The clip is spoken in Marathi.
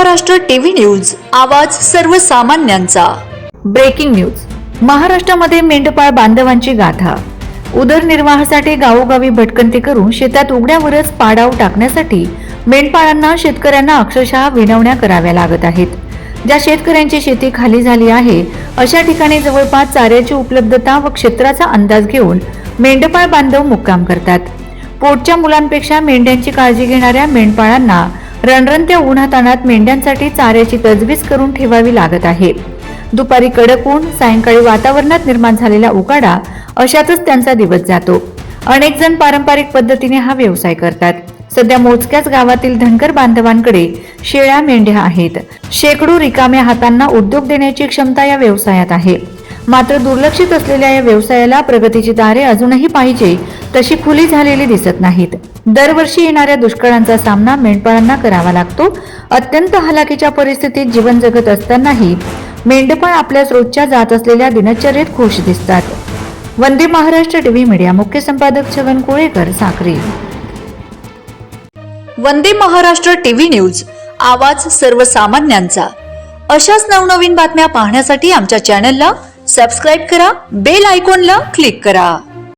महाराष्ट्र टीव्ही न्यूज आवाज सर्वसामान्यांचा. Breaking news. महाराष्ट्रामध्ये मेंढपाळ बांधवांची गाथा. उदरनिर्वाहासाठी गावोगावी भटकंती करून शेतात उघड्यावरच पाडाव टाकण्यासाठी मेंढपाळांना शेतकऱ्यांना अक्षरशः विनवण्या कराव्या लागत आहेत. ज्या शेतकऱ्यांची शेती खाली झाली आहे अशा ठिकाणी जवळपास चाऱ्याची उपलब्धता व क्षेत्राचा अंदाज घेऊन मेंढपाळ बांधव मुक्काम करतात. पोटच्या मुलांपेक्षा मेंढ्यांची काळजी घेणाऱ्या मेंढपाळांना रणरणत्या उन्हातानात मेंढ्यांसाठी चाऱ्याची तजवीज करून ठेवावी लागत आहे. दुपारी कडक ऊन सायंकाळी वातावरणात निर्माण झालेला उकाडा अशातच त्यांचा दिवस जातो. अनेक जण पारंपरिक पद्धतीने हा व्यवसाय करतात. सध्या मोजक्याच गावातील धनकर बांधवांकडे शेळ्या मेंढ्या आहेत. शेकडो रिकाम्या हातांना उद्योग देण्याची क्षमता या व्यवसायात आहे. मात्र दुर्लक्षित असलेल्या या व्यवसायाला प्रगतीची दारे अजूनही पाहिजे तशी खुली झालेली दिसत नाहीत. दरवर्षी येणाऱ्या दुष्काळांचा सामना मेंढपाळांना करावा लागतो. अत्यंत हलाखीच्या परिस्थितीत जीवन जगत असतानाही मेंढपाळ आपल्या रोजच्या जात असलेल्या दिनचर्येत खुश दिसतात. वंदे महाराष्ट्र टीव्ही मीडिया मुख्य संपादक छगन कोळेकर साखरे वंदे महाराष्ट्र टीव्ही न्यूज आवाज सर्वसामान्यांचा. अशाच नवनवीन बातम्या पाहण्यासाठी आमच्या चॅनलला सबस्क्राईब करा बेल आयकॉनला क्लिक करा.